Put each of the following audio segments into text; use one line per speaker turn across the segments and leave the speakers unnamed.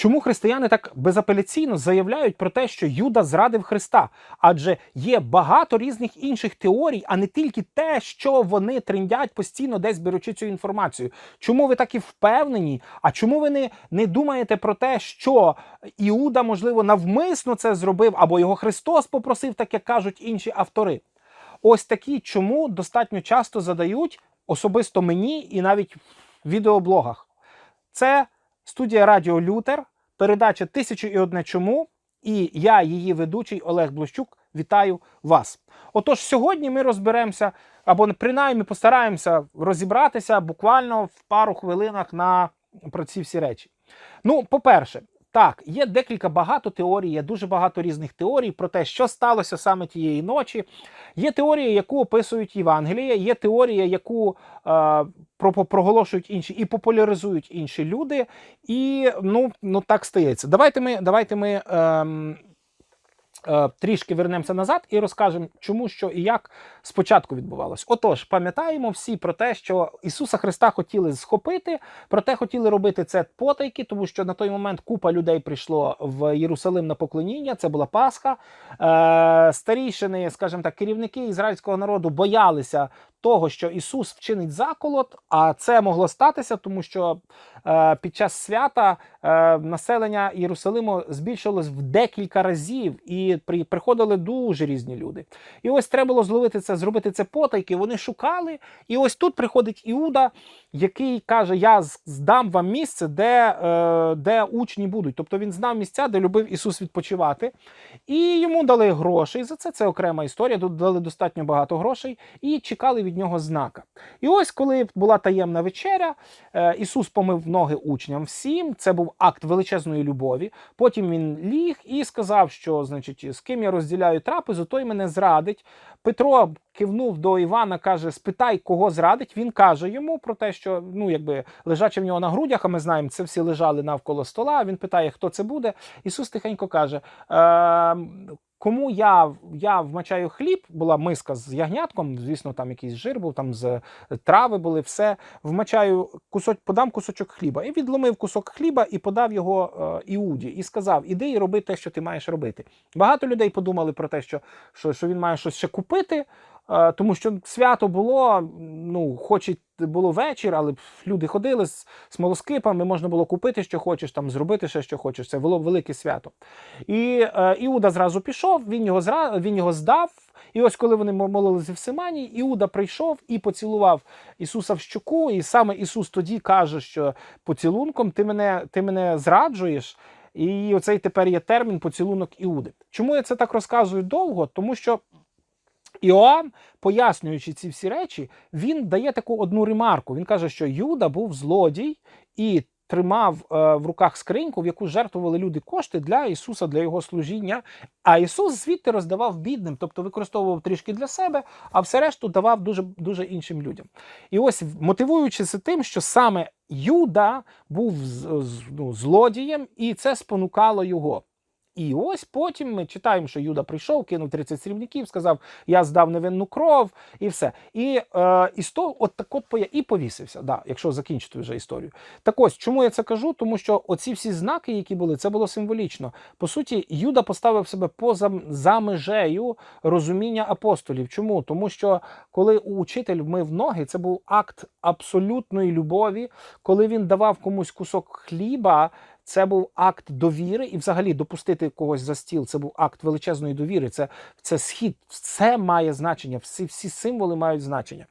Чому християни так безапеляційно заявляють про те, що Юда зрадив Христа? Адже є багато різних інших теорій, а не тільки те, що вони триндять постійно, десь беручи цю інформацію. Чому ви так і впевнені? А чому ви не, не думаєте про те, що Іуда, можливо, навмисно це зробив, або його Христос попросив, так як кажуть інші автори? Ось такі, чому достатньо часто задають особисто мені і навіть в відеоблогах. Це студія Радіо Лютер, передача «Тисячу і одне чому. І я, її ведучий Олег Блощук, вітаю вас. Отож, сьогодні ми розберемося, або принаймні постараємося розібратися буквально в пару хвилинах на про ці всі речі. Ну, по-перше, так, є декілька багато теорій, є дуже багато різних теорій про те, що сталося саме тієї ночі. Є теорія, яку описують Євангелія, є теорія, яку е, про- проголошують інші і популяризують інші люди. І ну, ну так стається. Давайте ми, давайте ми е, трішки вернемося назад і розкажемо, чому, що і як спочатку відбувалось. Отож, пам'ятаємо всі про те, що Ісуса Христа хотіли схопити, проте хотіли робити це потайки, тому що на той момент купа людей прийшло в Єрусалим на поклоніння. Це була Пасха. Е, старішини, скажімо так, керівники ізраїльського народу боялися того, що Ісус вчинить заколот, а це могло статися, тому що е, під час свята е, населення Єрусалиму збільшилось в декілька разів, і при, приходили дуже різні люди. І ось треба було зловити це, зробити це потайки. Вони шукали, і ось тут приходить Іуда, який каже: Я здам вам місце, де, е, де учні будуть. Тобто він знав місця, де любив Ісус відпочивати. І йому дали грошей за це. Це окрема історія. Тут дали достатньо багато грошей і чекали від нього знака. І ось, коли була таємна вечеря, е, Ісус помив ноги учням всім. Це був акт величезної любові. Потім він ліг і сказав, що значить, з ким я розділяю трапезу, той мене зрадить. Петро кивнув до Івана, каже: спитай, кого зрадить. Він каже йому про те, що ну якби лежачи в нього на грудях, а ми знаємо, це всі лежали навколо стола. Він питає, хто це буде. Ісус тихенько каже: е, Кому я, я вмачаю хліб, була миска з ягнятком, звісно, там якийсь жир був, там з трави були, все. Вмачаю кусок, подам кусочок хліба. І відломив кусок хліба і подав його е, Іуді, і сказав: Іди і роби те, що ти маєш робити. Багато людей подумали про те, що, що, що він має щось ще купити. Е, Тому що свято було, ну, хоч і було вечір, але люди ходили з смолоскипами, можна було купити, що хочеш, там зробити ще, що хочеш. Це було велике свято. І е, Іуда зразу пішов, він його зра... він його здав. І ось коли вони молилися в Симані, Іуда прийшов і поцілував Ісуса в щоку. І саме Ісус тоді каже, що поцілунком ти мене, ти мене зраджуєш. І оцей тепер є термін поцілунок Іуди. Чому я це так розказую довго? Тому що Іоанн, пояснюючи ці всі речі, він дає таку одну ремарку. Він каже, що Юда був злодій і тримав е, в руках скриньку, в яку жертвували люди кошти для Ісуса, для його служіння. А Ісус звідти роздавав бідним, тобто використовував трішки для себе, а все решту давав дуже, дуже іншим людям. І ось мотивуючи тим, що саме Юда був ну, злодієм, і це спонукало його. І ось потім ми читаємо, що Юда прийшов, кинув 30 срібників, сказав: Я здав невинну кров, і все. І е, і, сто, от так от і повісився, да, якщо закінчити вже історію. Так ось, чому я це кажу? Тому що оці всі знаки, які були, це було символічно. По суті, Юда поставив себе поза за межею розуміння апостолів. Чому? Тому що коли учитель вмив ноги, це був акт абсолютної любові, коли він давав комусь кусок хліба. Це був акт довіри, і взагалі допустити когось за стіл. Це був акт величезної довіри. Це, це схід, все має значення, всі, всі символи мають значення.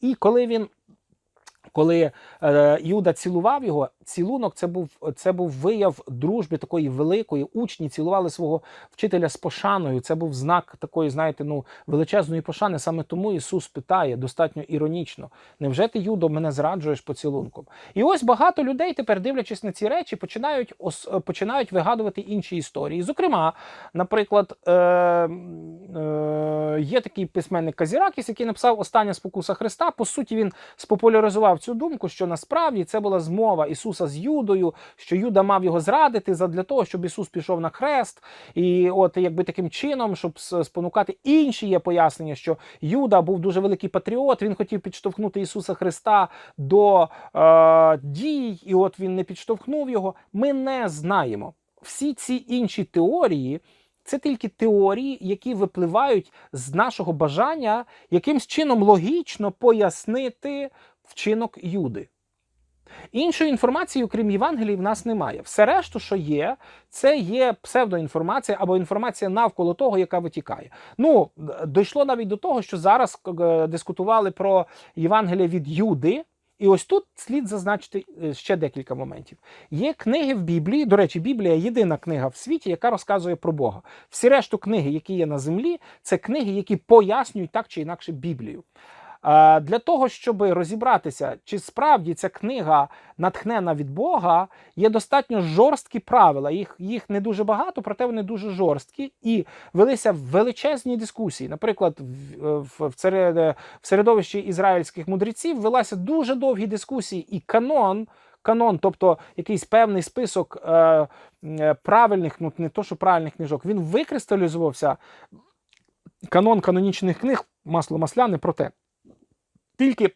І коли він. Коли е, Юда цілував його, цілунок це був це був вияв дружби такої великої. Учні цілували свого вчителя з пошаною. Це був знак такої, знаєте, ну величезної пошани. Саме тому Ісус питає достатньо іронічно: невже ти, Юдо, мене зраджуєш поцілунком? І ось багато людей тепер, дивлячись на ці речі, починають ос, починають вигадувати інші історії. Зокрема, наприклад, е, е, є такий письменник Казіракіс, який написав Остання спокуса Христа. По суті, він спопуляризував цю думку, що насправді це була змова Ісуса з Юдою, що Юда мав його зрадити задля того, щоб Ісус пішов на хрест, і от якби таким чином, щоб спонукати інші є пояснення, що Юда був дуже великий патріот. Він хотів підштовхнути Ісуса Христа до е, дій, і от він не підштовхнув його. Ми не знаємо. Всі ці інші теорії. Це тільки теорії, які випливають з нашого бажання якимсь чином логічно пояснити вчинок Юди. Іншої інформації, окрім Євангелії, в нас немає. Все решту, що є, це є псевдоінформація або інформація навколо того, яка витікає. Ну, дійшло навіть до того, що зараз е, дискутували про Євангелія від Юди. І ось тут слід зазначити е, ще декілька моментів. Є книги в Біблії. До речі, Біблія єдина книга в світі, яка розказує про Бога. Всі решту книги, які є на землі, це книги, які пояснюють так чи інакше Біблію. Для того, щоб розібратися, чи справді ця книга натхнена від Бога, є достатньо жорсткі правила. Їх, їх не дуже багато, проте вони дуже жорсткі і велися величезні дискусії. Наприклад, в, в, в, серед- в середовищі ізраїльських мудреців велася дуже довгі дискусії, і канон. Канон, тобто якийсь певний список е, е, правильних, ну не то, що правильних книжок, він викристалізувався. Канон канонічних книг, масло масляне, проте тільки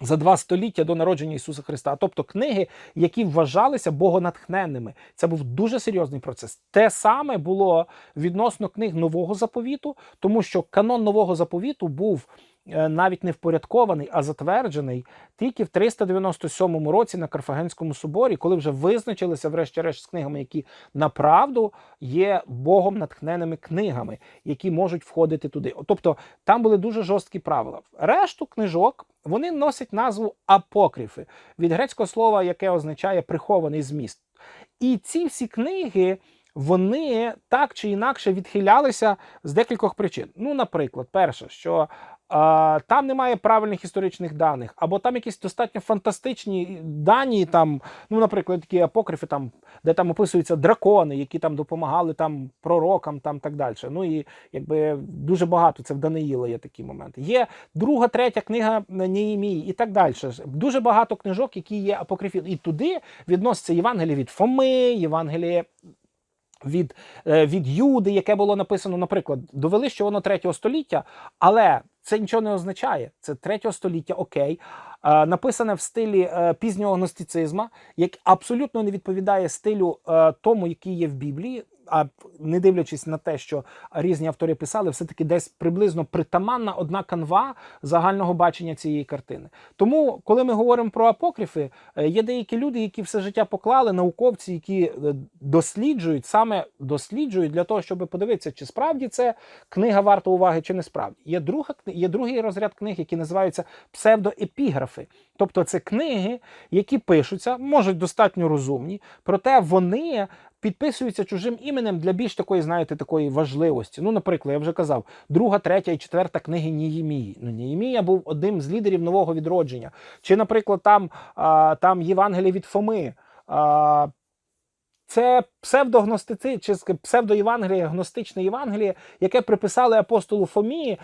за два століття до народження Ісуса Христа, тобто книги, які вважалися богонатхненними. Це був дуже серйозний процес. Те саме було відносно книг нового заповіту, тому що канон нового заповіту був навіть не впорядкований, а затверджений тільки в 397 році на Карфагенському соборі, коли вже визначилися, врешті-решт, з книгами, які направду є богом натхненими книгами, які можуть входити туди. Тобто там були дуже жорсткі правила. Решту книжок вони носять назву апокрифи від грецького слова, яке означає прихований зміст. І ці всі книги. Вони так чи інакше відхилялися з декількох причин. Ну, наприклад, перше, що там немає правильних історичних даних, або там якісь достатньо фантастичні дані, там, ну, наприклад, такі апокрифи, там, де там описуються дракони, які там допомагали там пророкам, там так далі. Ну і якби дуже багато це в Даниїла є такі моменти. Є друга, третя книга Неємії і так далі. Дуже багато книжок, які є апокрифі. І туди відноситься Євангеліє від Фоми, Євангеліє від, е, від Юди, яке було написано, наприклад, довели, що воно третього століття, але це нічого не означає. Це третього століття, окей. Е, написане в стилі е, пізнього гностицизму, як абсолютно не відповідає стилю е, тому, який є в Біблії. А не дивлячись на те, що різні автори писали, все-таки десь приблизно притаманна одна канва загального бачення цієї картини. Тому, коли ми говоримо про апокрифи, е, є деякі люди, які все життя поклали, науковці, які е, досліджують, саме досліджують для того, щоб подивитися, чи справді це книга варта уваги, чи не справді. Є друга є другий розряд книг, які називаються псевдоепіграфи. Тобто це книги, які пишуться, можуть достатньо розумні, проте вони підписуються чужим іменем для більш такої, знаєте, такої важливості. Ну, наприклад, я вже казав, друга, третя і четверта книги Ніємії. Ну, Ніємія був одним з лідерів нового відродження. Чи, наприклад, там, а, там Євангелія від Фоми. А, це псевдогностици, чи псевдоєвангеліє, гностичне Євангеліє, яке приписали апостолу Фомі.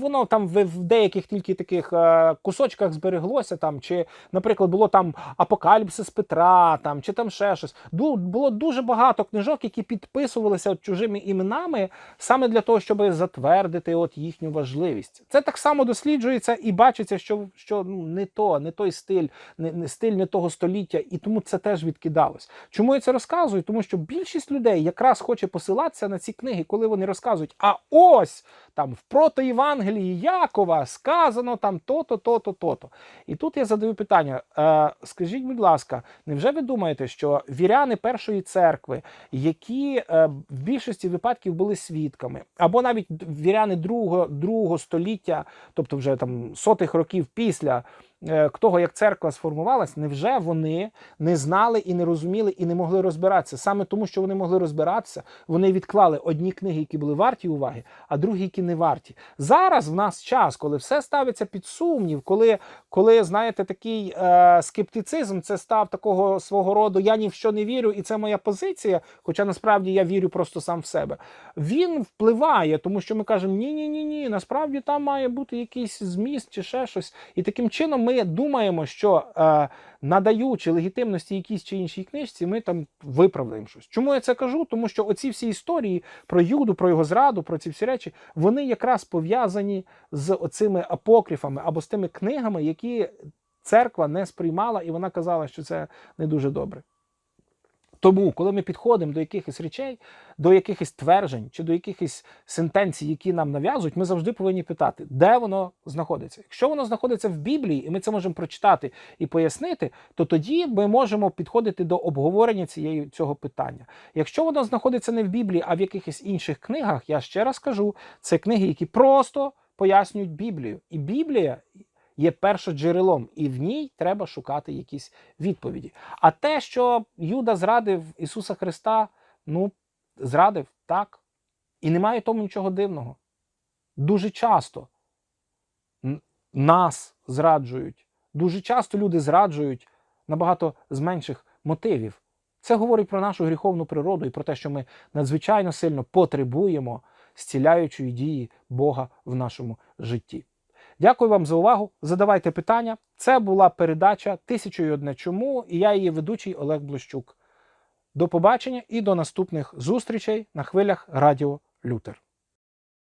Воно там в, в деяких тільки таких е, кусочках збереглося. Там, чи, наприклад, було там Апокаліпсис Петра, там, чи там ще щось. Ду- Було дуже багато книжок, які підписувалися чужими іменами саме для того, щоб затвердити от їхню важливість. Це так само досліджується і бачиться, що, що ну, не то, не той стиль, не, не стиль не того століття, і тому це теж відкидалось. Чому я це розказую? Тому що більшість людей якраз хоче посилатися на ці книги, коли вони розказують: а ось там в протоєвангелії Якова сказано там то-то, то-то, то-то. І тут я задаю питання: е, скажіть, будь ласка, невже ви думаєте, що віряни першої церкви, які е, в більшості випадків були свідками, або навіть віряни другого, другого століття, тобто вже там сотих років після того, як церква сформувалась, невже вони не знали і не розуміли і не могли розбиратися? Саме тому, що вони могли розбиратися, вони відклали одні книги, які були варті уваги, а другі, які не варті. Зараз в нас час, коли все ставиться під сумнів, коли, коли знаєте, такий е, скептицизм, це став такого свого роду я ні в що не вірю, і це моя позиція. Хоча насправді я вірю просто сам в себе. Він впливає, тому що ми кажемо: ні, ні, ні, ні, насправді там має бути якийсь зміст чи ще щось. І таким чином ми ми думаємо, що е, надаючи легітимності якійсь чи іншій книжці, ми там виправдаємо щось. Чому я це кажу? Тому що оці всі історії про Юду, про його зраду, про ці всі речі, вони якраз пов'язані з оцими апокрифами або з тими книгами, які церква не сприймала, і вона казала, що це не дуже добре. Тому, коли ми підходимо до якихось речей, до якихось тверджень чи до якихось сентенцій, які нам нав'язують, ми завжди повинні питати, де воно знаходиться. Якщо воно знаходиться в Біблії, і ми це можемо прочитати і пояснити, то тоді ми можемо підходити до обговорення цієї цього питання. Якщо воно знаходиться не в Біблії, а в якихось інших книгах, я ще раз кажу, це книги, які просто пояснюють Біблію. І Біблія є першоджерелом, і в ній треба шукати якісь відповіді. А те, що Юда зрадив Ісуса Христа, ну, зрадив так. І немає тому нічого дивного. Дуже часто нас зраджують. Дуже часто люди зраджують набагато з менших мотивів. Це говорить про нашу гріховну природу і про те, що ми надзвичайно сильно потребуємо зціляючої дії Бога в нашому житті. Дякую вам за увагу. Задавайте питання. Це була передача «Тисячу і одне чому і я її ведучий Олег Блощук. До побачення і до наступних зустрічей на хвилях Радіо Лютер.